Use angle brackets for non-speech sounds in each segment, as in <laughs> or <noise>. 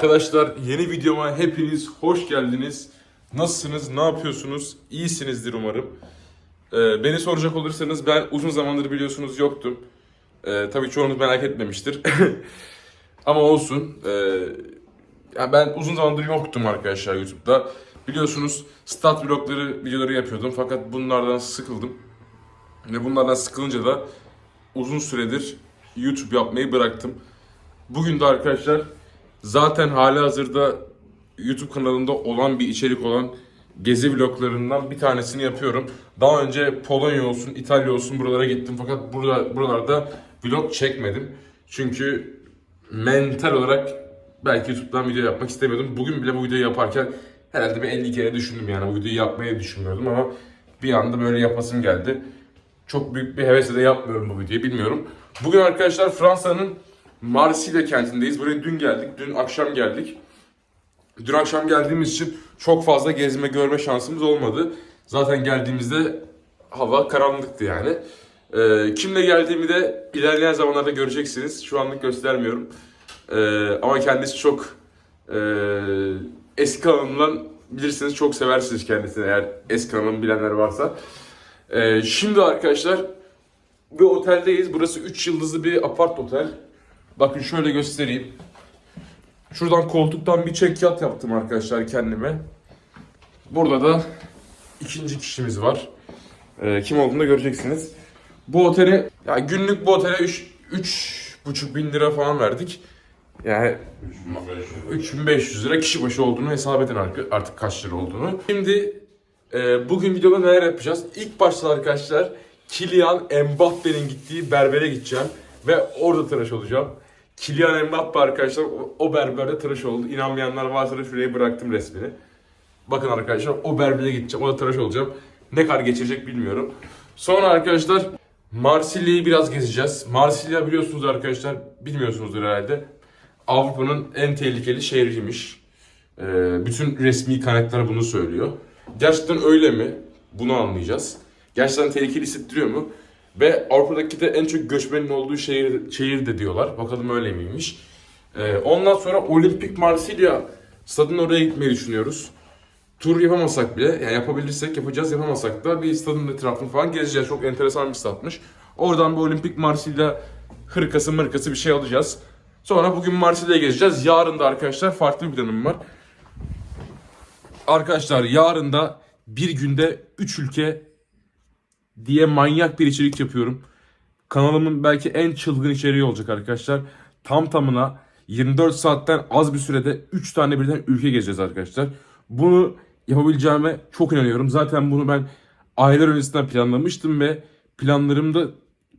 Arkadaşlar yeni videoma hepiniz hoş geldiniz. Nasılsınız, ne yapıyorsunuz? İyisinizdir umarım. Ee, beni soracak olursanız ben uzun zamandır biliyorsunuz yoktum. Ee, tabii çoğunuz merak etmemiştir. <laughs> Ama olsun. Ee, yani ben uzun zamandır yoktum arkadaşlar YouTube'da. Biliyorsunuz stat vlogları videoları yapıyordum fakat bunlardan sıkıldım. Ve bunlardan sıkılınca da uzun süredir YouTube yapmayı bıraktım. Bugün de arkadaşlar zaten hali hazırda YouTube kanalımda olan bir içerik olan gezi vloglarından bir tanesini yapıyorum. Daha önce Polonya olsun, İtalya olsun buralara gittim fakat burada buralarda vlog çekmedim. Çünkü mental olarak belki YouTube'dan video yapmak istemiyordum. Bugün bile bu videoyu yaparken herhalde bir 50 kere düşündüm yani bu videoyu yapmayı düşünmüyordum ama bir anda böyle yapasım geldi. Çok büyük bir hevesle de yapmıyorum bu videoyu bilmiyorum. Bugün arkadaşlar Fransa'nın Marsilya kentindeyiz. Buraya dün geldik. Dün akşam geldik. Dün akşam geldiğimiz için çok fazla gezme görme şansımız olmadı. Zaten geldiğimizde hava karanlıktı yani. Ee, kimle geldiğimi de ilerleyen zamanlarda göreceksiniz. Şu anlık göstermiyorum. Ee, ama kendisi çok e, eski kanalımdan bilirsiniz çok seversiniz kendisini eğer eski kanalımı bilenler varsa. Ee, şimdi arkadaşlar bir oteldeyiz. Burası 3 yıldızlı bir apart otel. Bakın şöyle göstereyim. Şuradan koltuktan bir çek yat yaptım arkadaşlar kendime. Burada da ikinci kişimiz var. Ee, kim olduğunu da göreceksiniz. Bu otele, ya günlük bu otele 3 3,5 bin lira falan verdik. Yani 3500 lira kişi başı olduğunu hesap edin artık kaç lira olduğunu. Şimdi e, bugün videoda neler yapacağız? İlk başta arkadaşlar Kylian Mbappe'nin gittiği berbere gideceğim ve orada tıraş olacağım. Kylian Mbappe arkadaşlar o, berberde tıraş oldu. İnanmayanlar varsa da şuraya bıraktım resmini. Bakın arkadaşlar o berbere gideceğim. O da tıraş olacağım. Ne kadar geçirecek bilmiyorum. Sonra arkadaşlar Marsilya'yı biraz gezeceğiz. Marsilya biliyorsunuz arkadaşlar, bilmiyorsunuzdur herhalde. Avrupa'nın en tehlikeli şehriymiş. Ee, bütün resmi kaynaklar bunu söylüyor. Gerçekten öyle mi? Bunu anlayacağız. Gerçekten tehlikeli hissettiriyor mu? Ve Avrupa'daki de en çok göçmenin olduğu şehir, şehir de diyorlar. Bakalım öyle miymiş? Ee, ondan sonra Olimpik Marsilya stadının oraya gitmeyi düşünüyoruz. Tur yapamasak bile, yani yapabilirsek yapacağız, yapamasak da bir stadın etrafını falan gezeceğiz. Çok enteresan bir stadmış. Oradan bir Olimpik Marsilya hırkası mırkası bir şey alacağız. Sonra bugün Marsilya'ya gezeceğiz. Yarın da arkadaşlar farklı bir planım var. Arkadaşlar yarın da bir günde 3 ülke diye manyak bir içerik yapıyorum. Kanalımın belki en çılgın içeriği olacak arkadaşlar. Tam tamına 24 saatten az bir sürede 3 tane birden ülke gezeceğiz arkadaşlar. Bunu yapabileceğime çok inanıyorum. Zaten bunu ben aylar öncesinden planlamıştım ve planlarım da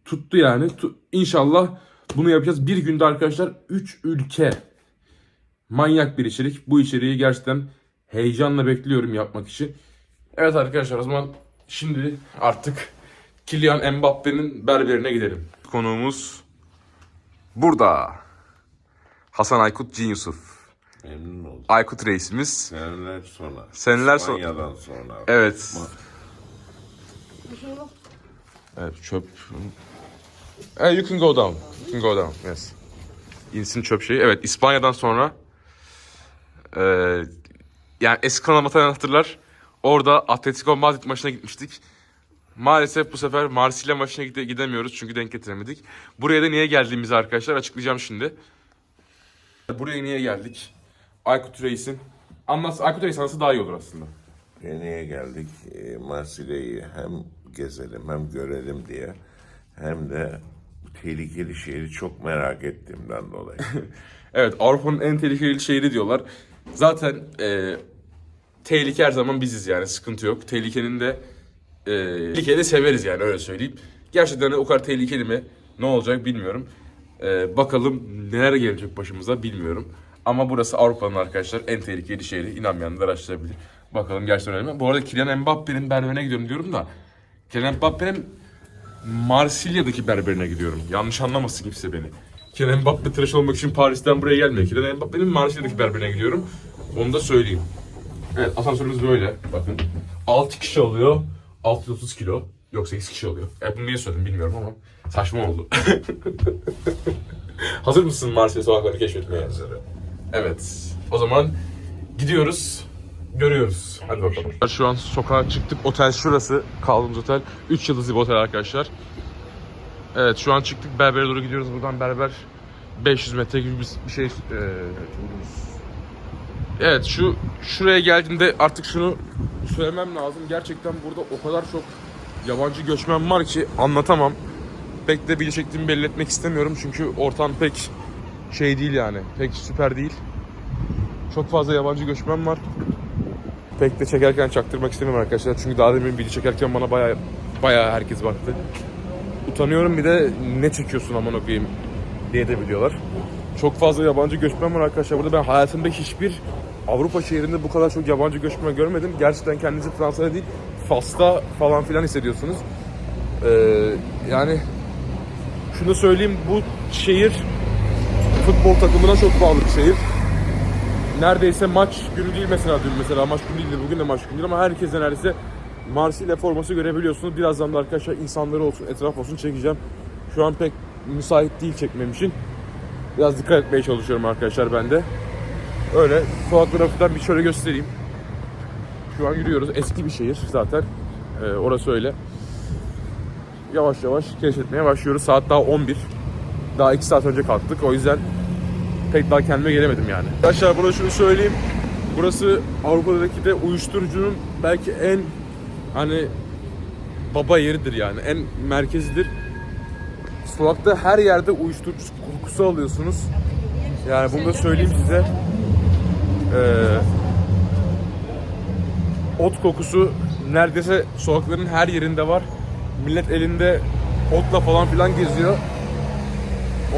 tuttu yani. İnşallah bunu yapacağız. Bir günde arkadaşlar 3 ülke. Manyak bir içerik. Bu içeriği gerçekten heyecanla bekliyorum yapmak için. Evet arkadaşlar o zaman şimdi artık Kylian Mbappe'nin berberine gidelim. Konuğumuz burada. Hasan Aykut Cin Yusuf. Memnun oldum. Aykut reisimiz. Seneler sonra. Seneler sonra. İspanya'dan sonra. Evet. Evet çöp. Eh, you can go down. You can go down. Yes. İnsin çöp şeyi. Evet İspanya'dan sonra eee, yani eski kanal hatırlar. Orada Atletico Madrid maçına gitmiştik. Maalesef bu sefer Marsilya maçına gide- gidemiyoruz çünkü denk getiremedik. Buraya da niye geldiğimizi arkadaşlar açıklayacağım şimdi. Buraya niye geldik? Aykut Reis'in. Anlat, Aykut Reis anlatsa daha iyi olur aslında. Venedik'e geldik. E, Marsilya'yı hem gezelim hem görelim diye. Hem de tehlikeli şehri çok merak ettiğimden dolayı. <laughs> Evet Avrupa'nın en tehlikeli şehri diyorlar. Zaten e, tehlike her zaman biziz yani sıkıntı yok. Tehlikenin de e, tehlikeyi de severiz yani öyle söyleyeyim. Gerçekten o kadar tehlikeli mi? Ne olacak bilmiyorum. E, bakalım neler gelecek başımıza bilmiyorum. Ama burası Avrupa'nın arkadaşlar en tehlikeli şehri. İnanmayanlar araştırabilir. Bakalım gerçekten öyle mi? Bu arada Kylian Mbappe'nin berberine gidiyorum diyorum da. Kylian Mbappe'nin Marsilya'daki berberine gidiyorum. Yanlış anlamasın kimse beni. Kylian Mbappe tıraş olmak için Paris'ten buraya gelmiyor. Kylian Mbappe'nin Marsilya'daki berberine gidiyorum. Onu da söyleyeyim. Evet asansörümüz böyle. Bakın. 6 kişi alıyor. 630 kilo. Yok 8 kişi alıyor. E bunu niye söyledim bilmiyorum ama saçma oldu. <laughs> Hazır mısın Marsilya sokaklarını keşfetmeye? Hazırım. Evet. O zaman gidiyoruz. Görüyoruz. Hadi bakalım. Şu an sokağa çıktık. Otel şurası. Kaldığımız otel. 3 yıldızlı bir otel arkadaşlar. Evet şu an çıktık. Berber'e doğru gidiyoruz. Buradan Berber 500 metre gibi bir şey. Ee, evet şu şuraya geldiğimde artık şunu söylemem lazım. Gerçekten burada o kadar çok yabancı göçmen var ki anlatamam. Pek de bir şeklimi belli etmek istemiyorum çünkü ortam pek şey değil yani. Pek süper değil. Çok fazla yabancı göçmen var. Pek de çekerken çaktırmak istemiyorum arkadaşlar. Çünkü daha demin video çekerken bana baya baya herkes baktı. Utanıyorum bir de ne çekiyorsun aman okuyayım diye de biliyorlar. Çok fazla yabancı göçmen var arkadaşlar. Burada ben hayatımda hiçbir Avrupa şehrinde bu kadar çok yabancı göçmen görmedim. Gerçekten kendinizi Fransa'da değil Fas'ta falan filan hissediyorsunuz. Ee, yani şunu söyleyeyim bu şehir futbol takımına çok bağlı bir şehir. Neredeyse maç günü değil mesela dün mesela maç günü değildi bugün de maç günü değil ama herkese neredeyse Marsilya forması görebiliyorsunuz. Birazdan da arkadaşlar insanları olsun etraf olsun çekeceğim. Şu an pek müsait değil çekmem için. Biraz dikkat etmeye çalışıyorum arkadaşlar ben de. Öyle sokakları hafiften bir şöyle göstereyim. Şu an yürüyoruz. Eski bir şehir zaten. Ee, orası öyle. Yavaş yavaş keşfetmeye başlıyoruz. Saat daha 11. Daha 2 saat önce kalktık. O yüzden pek daha kendime gelemedim yani. Arkadaşlar burada şunu söyleyeyim. Burası Avrupa'daki de uyuşturucunun belki en hani baba yeridir yani. En merkezidir. Sokakta her yerde uyuşturucu kokusu alıyorsunuz. Yani bunu da söyleyeyim size. Ee, ot kokusu neredeyse sokakların her yerinde var. Millet elinde otla falan filan geziyor.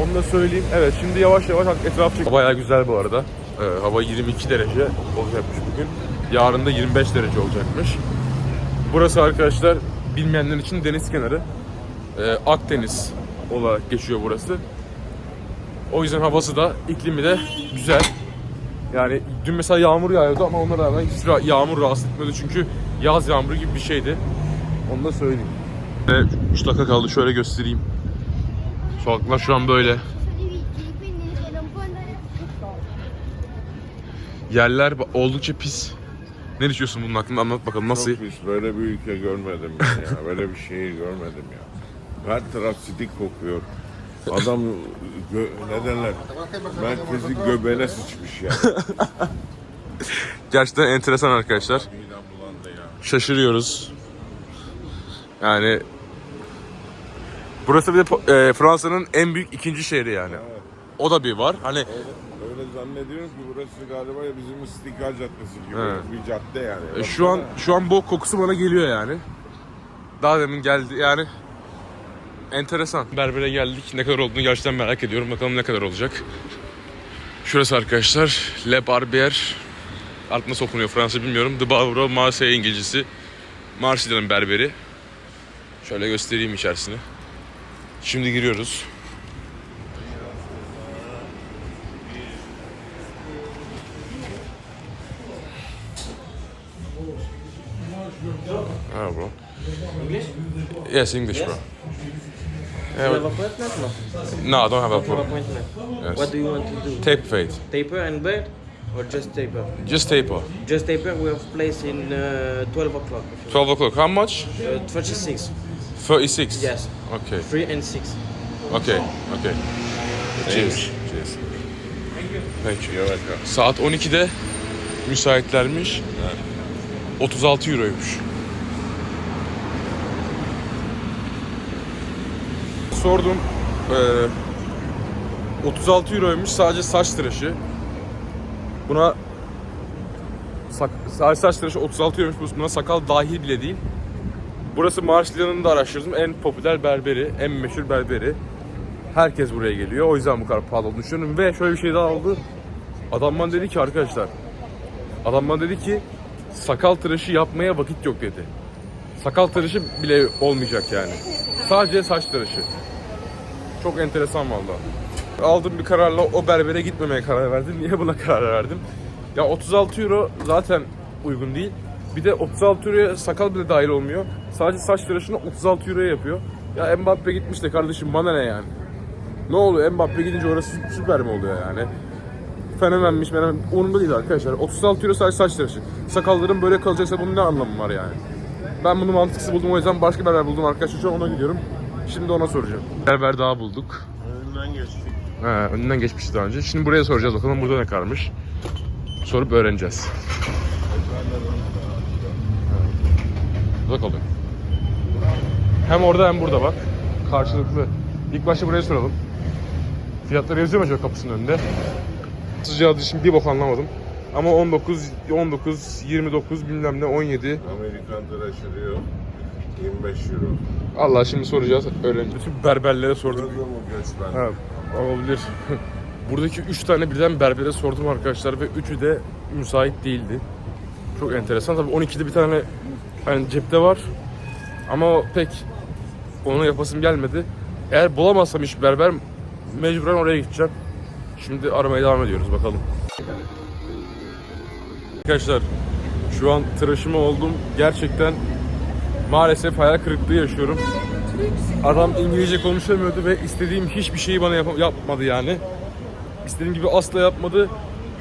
Onu da söyleyeyim. Evet şimdi yavaş yavaş etraf çek. Bayağı güzel bu arada. Ee, hava 22 derece olacakmış bugün. Yarın da 25 derece olacakmış. Burası arkadaşlar bilmeyenler için deniz kenarı. Ee, Akdeniz olarak geçiyor burası. O yüzden havası da iklimi de güzel. Yani dün mesela yağmur yağıyordu ama ona rağmen hiç yağmur rahatsız etmedi çünkü yaz yağmuru gibi bir şeydi. Onu da söyleyeyim. Ve 3 dakika kaldı şöyle göstereyim. Sokaklar şu an böyle. Yerler oldukça pis. Ne düşünüyorsun bunun hakkında anlat bakalım nasıl? Çok pis. Böyle bir ülke görmedim ya. Böyle bir şehir görmedim ya. Her taraf sidik kokuyor. Adam gö- ne derler? Merkezi göbeğine sıçmış ya. <laughs> Gerçekten enteresan arkadaşlar. Midem bulandı ya. Şaşırıyoruz. Yani Burası bir de Po- e, Fransa'nın en büyük ikinci şehri yani. O da bir var. Hani Öyle zannediyorum ki burası galiba bizim İstiklal Caddesi gibi Evet. bir cadde yani. E, şu an şu an bok kokusu bana geliyor yani. Daha demin geldi yani. Enteresan. Berbere geldik. Ne kadar olduğunu gerçekten merak ediyorum. Bakalım ne kadar olacak. Şurası arkadaşlar. Le Barbier. Artık nasıl okunuyor Fransa bilmiyorum. The Bavro Marseille İngilizcesi. Marsilya'nın berberi. Şöyle göstereyim içerisini. Şimdi giriyoruz. English? Yes, English, bro. You have appointment? No. No, I don't have a No problem. appointment. Yes. What do you want to do? Tape fade. Taper and bed? Or just taper? Just taper. Just taper, we have place in uh, 12 o'clock. if you 12 o'clock. How much? Uh, 36. 36. Yes. Okay. 3 and 6. Okay. Okay. Cheers. Cheers. Thank you. You're welcome. Saat 12'de müsaitlermiş. 36 euroymuş. Sordum. Ee, 36 euroymuş sadece saç tıraşı. Buna sadece saç tıraşı 36 euroymuş. Buna sakal dahil bile değil. Burası Marsilya'nın da araştırdım. En popüler berberi, en meşhur berberi. Herkes buraya geliyor. O yüzden bu kadar pahalı olduğunu düşünüyorum. Ve şöyle bir şey daha oldu. Adam bana dedi ki arkadaşlar. Adam bana dedi ki sakal tıraşı yapmaya vakit yok dedi. Sakal tıraşı bile olmayacak yani. Sadece saç tıraşı. Çok enteresan valla. Aldığım bir kararla o berbere gitmemeye karar verdim. <laughs> Niye buna karar verdim? Ya 36 euro zaten uygun değil. Bir de 36 euroya sakal bile dahil olmuyor. Sadece saç tıraşını 36 euroya yapıyor. Ya Mbappe gitmiş de kardeşim bana ne yani? Ne oluyor? Mbappe gidince orası süper mi oluyor yani? fenomenmiş, fenomen. Umurumda değil arkadaşlar. 36 euro sadece saç tıraşı. Sakallarım böyle kalacaksa bunun ne anlamı var yani? Ben bunu mantıksız buldum o yüzden başka berber buldum arkadaşlar. Şu an ona gidiyorum. Şimdi ona soracağım. Berber daha bulduk. Önünden geçtik. He, önünden geçmişti daha önce. Şimdi buraya soracağız bakalım burada ne karmış. Sorup öğreneceğiz. Burada kalıyor. Hem orada hem burada bak. Karşılıklı. İlk başta buraya soralım. Fiyatları yazıyor mu acaba kapısının önünde? Sıcağı şimdi bir bok anlamadım. Ama 19, 19, 29 bilmem ne 17. Amerikan tıraşı diyor. 25 euro. Allah şimdi soracağız, öğreneceğiz. Bütün berberlere göçmen? Ha, olabilir. <laughs> Buradaki üç tane birden berbere sordum arkadaşlar ve üçü de müsait değildi. Çok enteresan. Tabii 12'de bir tane hani cepte var ama pek onu yapasım gelmedi. Eğer bulamazsam hiç berber mecburen oraya gideceğim. Şimdi aramaya devam ediyoruz bakalım. Arkadaşlar şu an tıraşımı oldum. Gerçekten maalesef hayal kırıklığı yaşıyorum. Adam İngilizce konuşamıyordu ve istediğim hiçbir şeyi bana yap- yapmadı yani. İstediğim gibi asla yapmadı.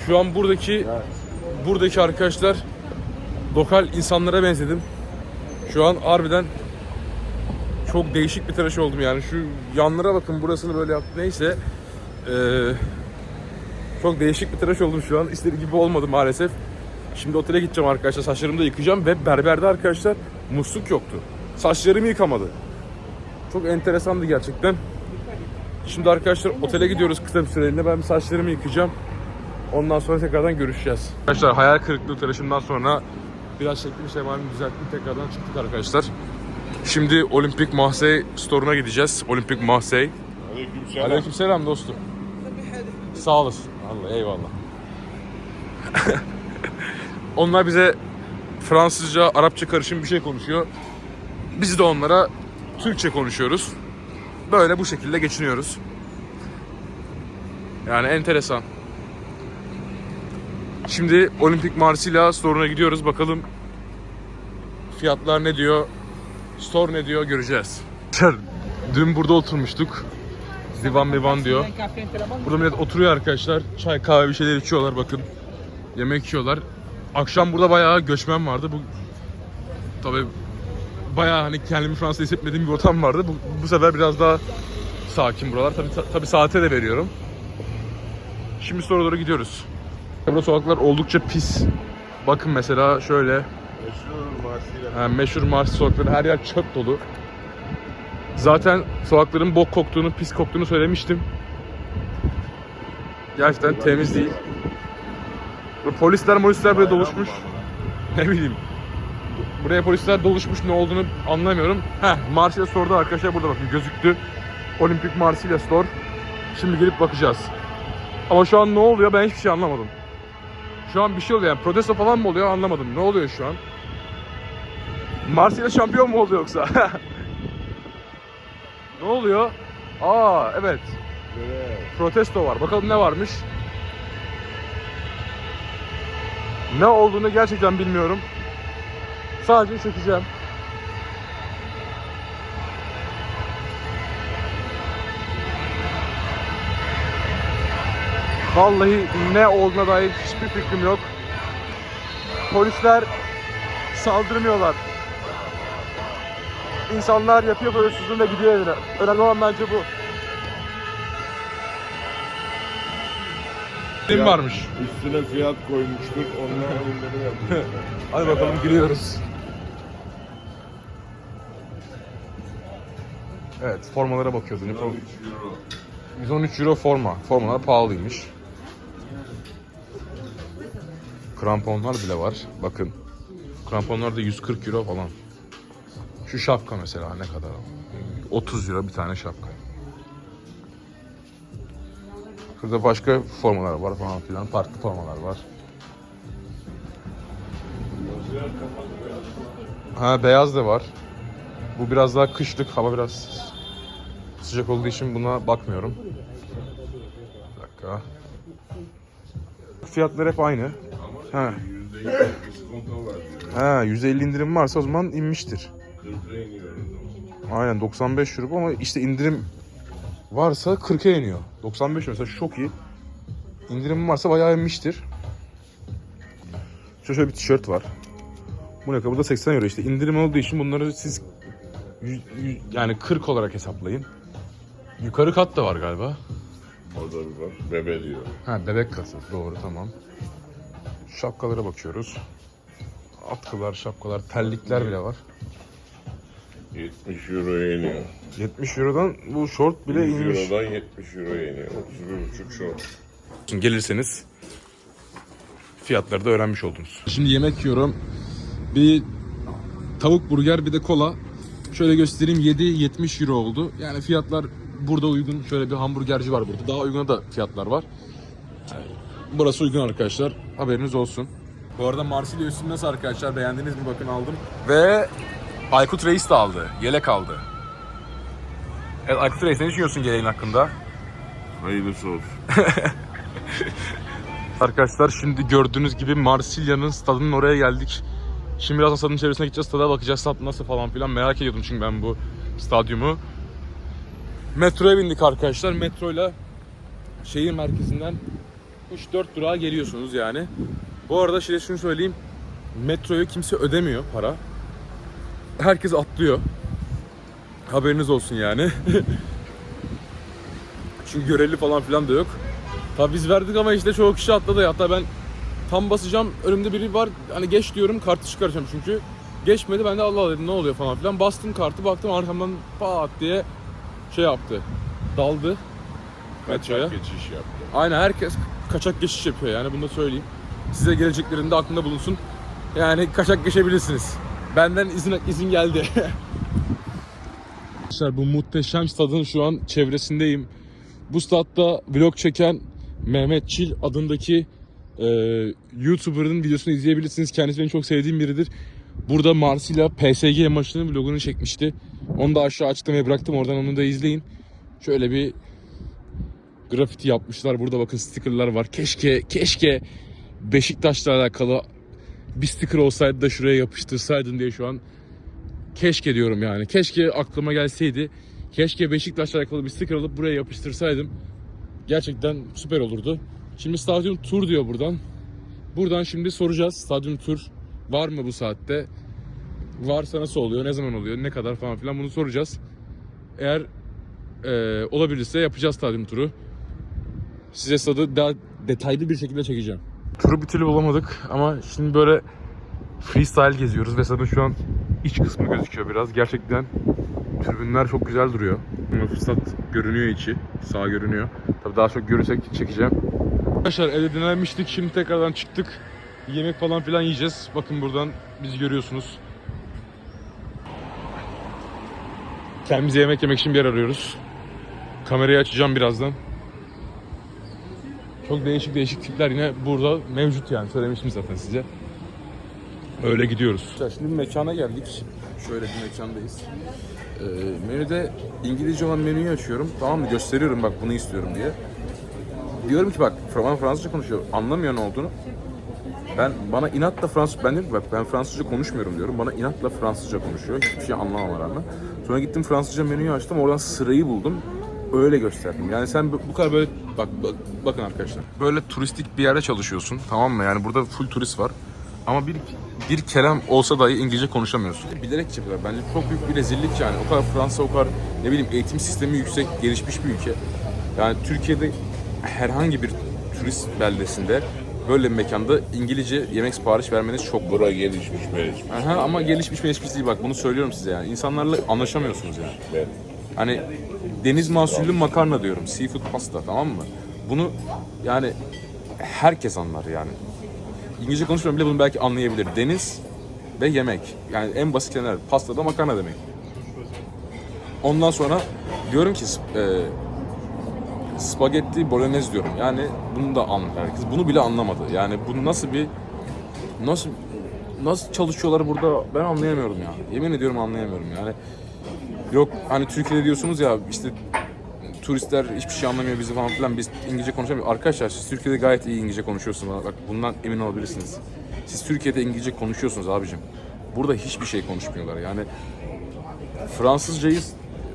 Şu an buradaki buradaki arkadaşlar lokal insanlara benzedim. Şu an harbiden çok değişik bir tıraş oldum yani. Şu yanlara bakın burasını böyle yaptı. Neyse. Ee, çok değişik bir tıraş oldum şu an. İstediğim gibi olmadı maalesef. Şimdi otele gideceğim arkadaşlar. Saçlarımı da yıkayacağım ve berberde arkadaşlar musluk yoktu. Saçlarımı yıkamadı. Çok enteresandı gerçekten. Şimdi arkadaşlar otele gidiyoruz kısa bir süreliğine. Ben saçlarımı yıkayacağım. Ondan sonra tekrardan görüşeceğiz. Arkadaşlar hayal kırıklığı tıraşımdan sonra biraz şeklimi şemalimi düzelttim. Tekrardan çıktık arkadaşlar. Şimdi Olimpik Marseille Store'una gideceğiz. Olimpik Marseille. Aleykümselam. Aleykümselam dostum. Sağ olasın. Allah eyvallah. <laughs> Onlar bize Fransızca, Arapça karışım bir şey konuşuyor. Biz de onlara Türkçe konuşuyoruz. Böyle bu şekilde geçiniyoruz. Yani enteresan. Şimdi Olimpik Marsilya Store'una gidiyoruz. Bakalım fiyatlar ne diyor, store ne diyor göreceğiz. <laughs> Dün burada oturmuştuk. Divan mivan diyor. Burada millet oturuyor arkadaşlar. Çay kahve bir şeyler içiyorlar bakın. Yemek yiyorlar. Akşam burada bayağı göçmen vardı. Bu tabii bayağı hani kendimi Fransa'da hissetmediğim bir ortam vardı. Bu, bu sefer biraz daha sakin buralar. Tabii tabii saate de veriyorum. Şimdi sonra doğru gidiyoruz. Burada sokaklar oldukça pis. Bakın mesela şöyle Meşhur Marsilya. Ha, meşhur Mars sokakları her yer çöp dolu. Zaten sokakların bok koktuğunu, pis koktuğunu söylemiştim. Gerçekten temiz değil. Polisler molisler böyle doluşmuş. <laughs> Ne bileyim. Buraya polisler doluşmuş ne olduğunu anlamıyorum. Heh Marsilya Store'da arkadaşlar burada bakın gözüktü. Olimpik Marsilya Store. Şimdi gelip bakacağız. Ama şu an ne oluyor ben hiçbir şey anlamadım. Şu an bir şey oluyor yani protesto falan mı oluyor anlamadım. Ne oluyor şu an? Marsilya şampiyon mu oldu yoksa? <laughs> ne oluyor? Aa evet. Protesto var. Bakalım ne varmış. Ne olduğunu gerçekten bilmiyorum. Sadece çekeceğim. Vallahi ne olduğuna dair hiçbir fikrim yok. Polisler saldırmıyorlar. İnsanlar yapıyor böyle ve gidiyor evine. Önemli olan bence bu. Kim varmış? Üstüne fiyat koymuştur. Onlar <laughs> indirim yapıyor. Hadi bakalım giriyoruz. Evet formalara bakıyoruz. Uniform. 13 euro. 113 euro forma. Formalar pahalıymış. Kramponlar bile var. Bakın. Kramponlar da 140 euro falan. Şu şapka mesela ne kadar? 30 euro bir tane şapka. Şurada başka formalar var falan filan. Farklı formalar var. Ha beyaz da var. Bu biraz daha kışlık. Hava biraz sıcak olduğu için buna bakmıyorum. Bir dakika. Fiyatlar hep aynı. Ha. %100 diskonto var diyor. Ha, 150 indirim varsa o zaman inmiştir. 40'a iniyoruz ama. Aynen 95 euro ama işte indirim varsa 40'a iniyor. 95 mesela çok iyi. indirim varsa bayağı inmiştir. Şöyle, şöyle bir tişört var. Bu ne kadar? Bu da 80 euro işte. İndirim olduğu için bunları siz yani 40 olarak hesaplayın. Yukarı kat da var galiba. Orada bir bak. Bebe diyor. Ha bebek katı. Doğru tamam. Şapkalara bakıyoruz. Atkılar, şapkalar, terlikler bile var. 70 euroya iniyor. 70 Euro'dan bu short bile 100 inmiş. eurodan 70 euroya iniyor. 31,5 şort. Şimdi gelirseniz fiyatları da öğrenmiş oldunuz. Şimdi yemek yiyorum. Bir tavuk burger bir de kola. Şöyle göstereyim 7-70 euro oldu. Yani fiyatlar burada uygun. Şöyle bir hamburgerci var burada. Daha uyguna da fiyatlar var. Burası uygun arkadaşlar. Haberiniz olsun. Bu arada Marsilya üstüm nasıl arkadaşlar? Beğendiniz mi? Bakın aldım. Ve Aykut Reis de aldı. Yelek aldı. Evet Aykut Reis ne düşünüyorsun yeleğin hakkında? Hayırlısı olsun. <laughs> Arkadaşlar şimdi gördüğünüz gibi Marsilya'nın stadının oraya geldik. Şimdi birazdan stadın çevresine gideceğiz. Stada bakacağız stat nasıl falan filan merak ediyordum çünkü ben bu stadyumu. Metroya bindik arkadaşlar. Metroyla şehir merkezinden 3-4 durağa geliyorsunuz yani. Bu arada şimdi şunu söyleyeyim. Metroyu kimse ödemiyor para. Herkes atlıyor. Haberiniz olsun yani. <laughs> Çünkü görevli falan filan da yok. Tabi biz verdik ama işte çoğu kişi atladı. Hatta ben tam basacağım önümde biri var hani geç diyorum kartı çıkaracağım çünkü. Geçmedi ben de Allah dedim ne oluyor falan filan. Bastım kartı baktım arkamdan pat diye şey yaptı. Daldı metroya. Kaçak geçiş yaptı. Aynen herkes kaçak geçiş yapıyor yani bunu da söyleyeyim. Size geleceklerinde aklında bulunsun. Yani kaçak geçebilirsiniz. Benden izin izin geldi. <laughs> Arkadaşlar bu muhteşem stadın şu an çevresindeyim. Bu statta vlog çeken Mehmet Çil adındaki e, YouTuber'ın videosunu izleyebilirsiniz. Kendisi benim çok sevdiğim biridir. Burada Marsilya PSG maçının vlogunu çekmişti. Onu da aşağı açıklamaya bıraktım. Oradan onu da izleyin. Şöyle bir grafiti yapmışlar. Burada bakın stickerlar var. Keşke keşke Beşiktaş'la alakalı bir sticker olsaydı da şuraya yapıştırsaydın diye şu an keşke diyorum yani. Keşke aklıma gelseydi. Keşke Beşiktaş'la alakalı bir sticker alıp buraya yapıştırsaydım. Gerçekten süper olurdu. Şimdi stadyum tur diyor buradan. Buradan şimdi soracağız. Stadyum tur var mı bu saatte? Varsa nasıl oluyor? Ne zaman oluyor? Ne kadar falan filan bunu soracağız. Eğer e, olabilirse yapacağız stadyum turu. Size stadı daha detaylı bir şekilde çekeceğim. Turu bir türlü bulamadık ama şimdi böyle freestyle geziyoruz ve stadın şu an iç kısmı gözüküyor biraz. Gerçekten tribünler çok güzel duruyor. Ama fırsat görünüyor içi. Sağ görünüyor. Tabii daha çok görürsek çekeceğim. Arkadaşlar evde dinlenmiştik. Şimdi tekrardan çıktık. Yemek falan filan yiyeceğiz. Bakın buradan bizi görüyorsunuz. Kendimize yemek yemek için bir yer arıyoruz. Kamerayı açacağım birazdan. Çok değişik değişik tipler yine burada mevcut yani söylemiştim zaten size. Öyle gidiyoruz. Şimdi bir mekana geldik. Şöyle bir mekandayız. Ee, menüde İngilizce olan menüyü açıyorum. Tamam mı? Gösteriyorum bak bunu istiyorum diye. Diyorum ki bak bana Fransızca konuşuyor. Anlamıyor ne olduğunu. Ben bana inatla Fransız ben diyorum bak ben Fransızca konuşmuyorum diyorum. Bana inatla Fransızca konuşuyor. Hiçbir şey anlamama rağmen. Sonra gittim Fransızca menüyü açtım. Oradan sırayı buldum. Öyle gösterdim. Yani sen bu kadar böyle bak, bak bakın arkadaşlar. Böyle turistik bir yerde çalışıyorsun. Tamam mı? Yani burada full turist var. Ama bir bir kelam olsa dahi İngilizce konuşamıyorsun. Bilerek yapıyorlar. Bence çok büyük bir rezillik yani. O kadar Fransa o kadar ne bileyim eğitim sistemi yüksek, gelişmiş bir ülke. Yani Türkiye'de herhangi bir turist beldesinde böyle bir mekanda İngilizce yemek sipariş vermeniz çok Bura gelişmiş gelişmiş. Aha, ama gelişmiş gelişmiş değil bak bunu söylüyorum size yani. İnsanlarla anlaşamıyorsunuz yani. Evet. Hani deniz mahsullü makarna diyorum. Seafood pasta tamam mı? Bunu yani herkes anlar yani. İngilizce konuşmuyorum bile bunu belki anlayabilir. Deniz ve yemek. Yani en basit kelimeler. Pasta da makarna demek. Ondan sonra diyorum ki e, spagetti bolognese diyorum. Yani bunu da anlar herkes. Bunu bile anlamadı. Yani bu nasıl bir nasıl nasıl çalışıyorlar burada ben anlayamıyorum ya. Yemin ediyorum anlayamıyorum yani. Yok hani Türkiye'de diyorsunuz ya işte turistler hiçbir şey anlamıyor bizi falan filan biz İngilizce konuşamıyoruz. Arkadaşlar siz Türkiye'de gayet iyi İngilizce konuşuyorsunuz. Bak bundan emin olabilirsiniz. Siz Türkiye'de İngilizce konuşuyorsunuz abicim. Burada hiçbir şey konuşmuyorlar. Yani Fransızcayı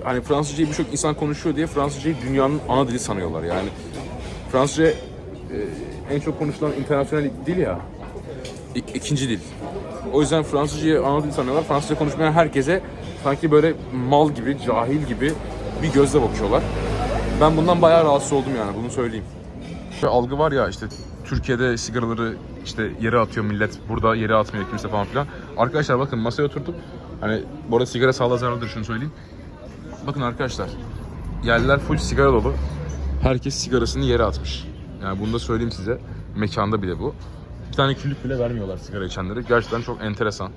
hani Fransızcayı birçok insan konuşuyor diye Fransızcayı dünyanın ana dili sanıyorlar. Yani Fransızca e, en çok konuşulan internasyonel dil ya. İ- ikinci dil. O yüzden Fransızcayı ana dil sanıyorlar. Fransızca konuşmayan herkese sanki böyle mal gibi, cahil gibi bir gözle bakıyorlar. Ben bundan bayağı rahatsız oldum yani bunu söyleyeyim. Ve algı var ya işte Türkiye'de sigaraları işte yere atıyor millet. Burada yere atmıyor kimse falan filan. Arkadaşlar bakın masaya oturdum. Hani bu arada sigara sağlığa zararlıdır şunu söyleyeyim. Bakın arkadaşlar yerler full sigara dolu. Herkes sigarasını yere atmış. Yani bunu da söyleyeyim size. Mekanda bile bu. Bir tane küllük bile vermiyorlar sigara içenlere. Gerçekten çok enteresan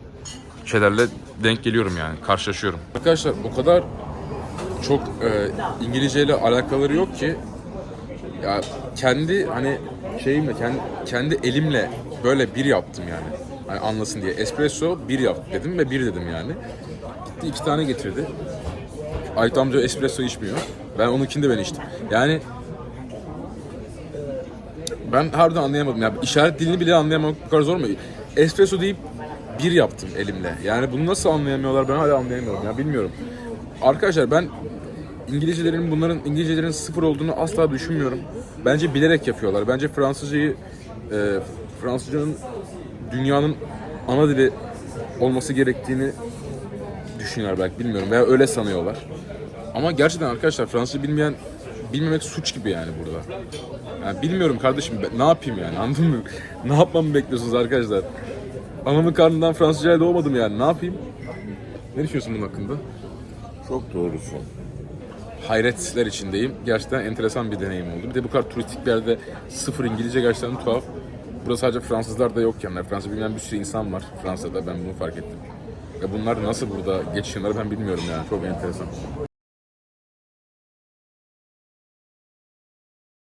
şeylerle denk geliyorum yani. Karşılaşıyorum. Arkadaşlar o kadar çok e, İngilizce ile alakaları yok ki ya kendi hani şeyimle kendi, kendi elimle böyle bir yaptım yani. Hani anlasın diye. Espresso bir yap dedim ve bir dedim yani. Gitti iki tane getirdi. Ayt amca espresso içmiyor. Ben onunkini de ben içtim. Yani ben harbiden anlayamadım. Ya işaret dilini bile anlayamamak bu kadar zor mu? Espresso deyip bir yaptım elimle. Yani bunu nasıl anlayamıyorlar ben hala anlayamıyorum ya bilmiyorum. Arkadaşlar ben İngilizcelerin bunların İngilizcelerin sıfır olduğunu asla düşünmüyorum. Bence bilerek yapıyorlar. Bence Fransızcayı e, Fransızcanın dünyanın ana dili olması gerektiğini düşünüyorlar belki bilmiyorum veya öyle sanıyorlar. Ama gerçekten arkadaşlar Fransızca bilmeyen bilmemek suç gibi yani burada. Yani bilmiyorum kardeşim ne yapayım yani anladın mı? <laughs> ne yapmamı bekliyorsunuz arkadaşlar? Anamın karnından Fransızcayla doğmadım yani ne yapayım? Ne düşünüyorsun bunun hakkında? Çok doğrusun. hayretler içindeyim. Gerçekten enteresan bir deneyim oldu. Bir de bu kadar turistik bir yerde sıfır İngilizce gerçekten tuhaf. Burada sadece Fransızlar da yok yani. Fransız bilmeyen bir sürü insan var Fransa'da. Ben bunu fark ettim. Ve bunlar nasıl burada geçiniyorlar ben bilmiyorum yani. Çok enteresan.